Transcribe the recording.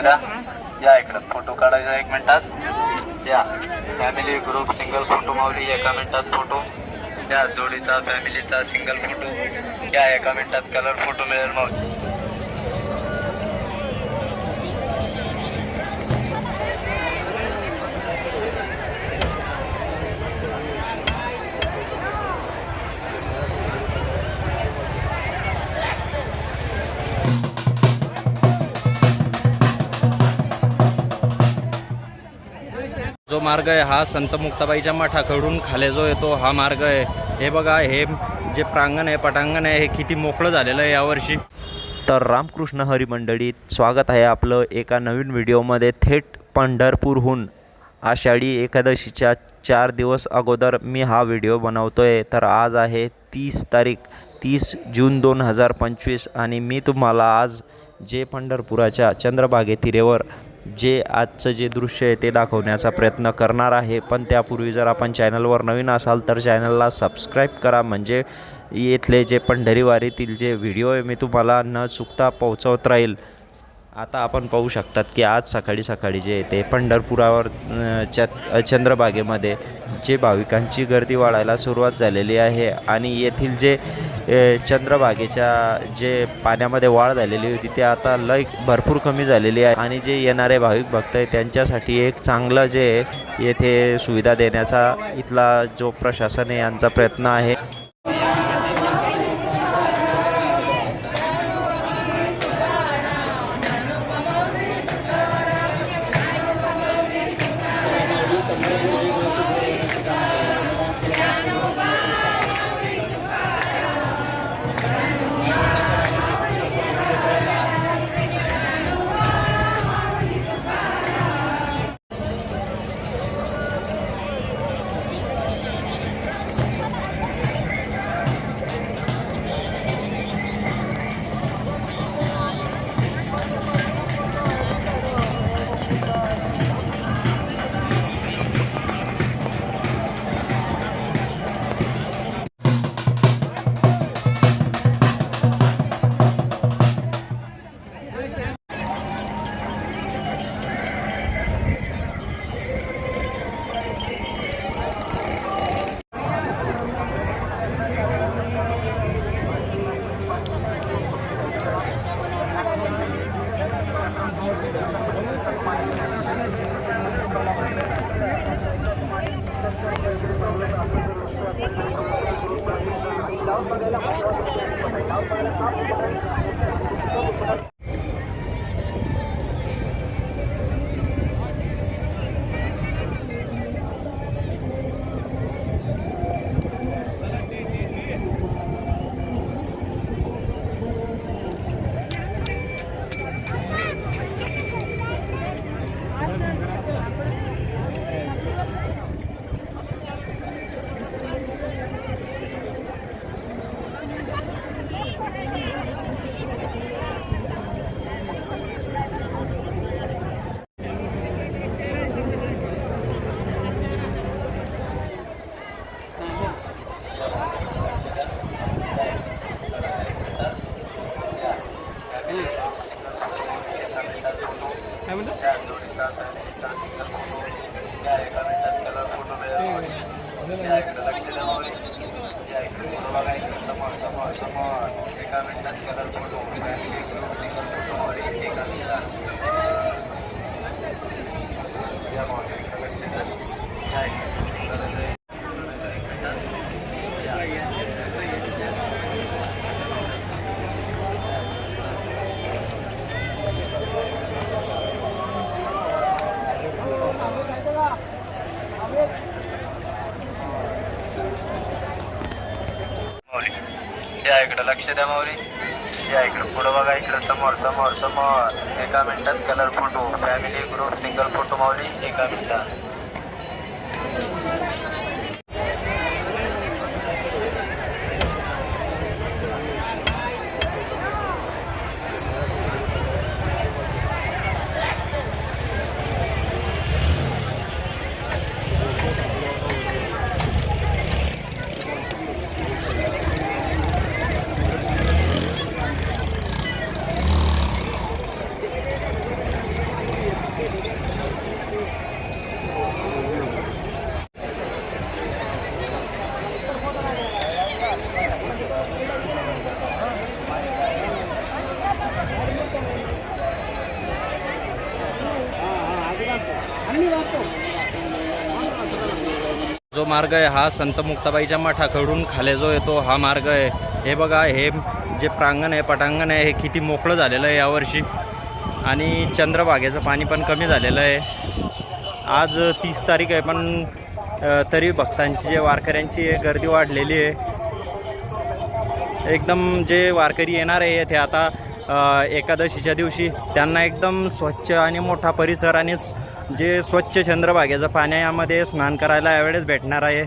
द्या या इकडं फोटो काढायचा एक मिनिटात. या. फॅमिली ग्रुप सिंगल फोटो मावली एका मिनिटात फोटो या जोडीचा फॅमिलीचा सिंगल फोटो या एका मिनिटात कलर फोटो मिळेल मावली मार्ग आहे हा संत मुक्ताबाईच्या मठाकडून खाले जो येतो हा मार्ग आहे. हे बघा हे जे प्रांगण आहे पटांगण आहे हे किती मोकळं झालेलं आहे यावर्षी. तर रामकृष्ण हरी मंडळीत स्वागत आहे आपलं एका नवीन व्हिडिओमध्ये थेट पंढरपूरहून. आषाढी एकादशीच्या चार दिवस अगोदर मी हा व्हिडिओ बनवतो आहे तर आज आहे तीस तारीख तीस जून दोन हजार पंचवीस. आणि मी तुम्हाला आज जे पंढरपुराच्या चंद्रभागे तिरेवर जे आजचं जे दृश्य आहे ते दाखवण्याचा प्रयत्न करणार आहे. पण त्यापूर्वी जर आपण चॅनलवर नवीन असाल तर चॅनलला सबस्क्राईब करा. म्हणजे येथले जे पंढरीवारीतील जे व्हिडिओ आहे मी तुम्हाला न चुकता पोहोचवत राहील. आता आपण पाहू शकतात की आज सकाळी सकाळी जे येते पंढरपुरावर अ, च जे भाविकांची गर्दी वाढायला सुरुवात झालेली आहे आणि येथील जे चंद्रबागेच्या चंद्रभागेच्या जे पाण्यामध्ये वाढ झालेली होती ते आता लय भरपूर कमी झालेली आहे आणि जे येणारे भाविक भक्त आहे त्यांच्यासाठी एक चांगलं जे येथे सुविधा देण्याचा इथला जो प्रशासन आहे यांचा प्रयत्न आहे. माऊली या इकडं लक्ष द्या माऊली या इकडं पुढं बघा इकडं समोर समोर समोर. एका मिनिटात colour photo family group single photo Mauli एका मिनिटात. जो मार्ग आहे हा संत मुक्ताबाईच्या मठाकडून खाले जो येतो हा मार्ग आहे. हे बघा हे जे प्रांगण आहे पटांगण आहे हे किती मोकळं झालेलं आहे यावर्षी. आणि चंद्रभागेचं पाणी पण कमी झालेलं आहे. आज तीस तारीख आहे पण तरी भक्तांची जे वारकऱ्यांची गर्दी वाढलेली आहे. एकदम जे वारकरी येणार आहे ते आता एकादशीच्या दिवशी त्यांना एकदम स्वच्छ आणि मोठा परिसर आणि जे स्वच्छ चंद्रभागेचं पाण्यामध्ये स्नान करायला यावेळेस भेटणार आहे.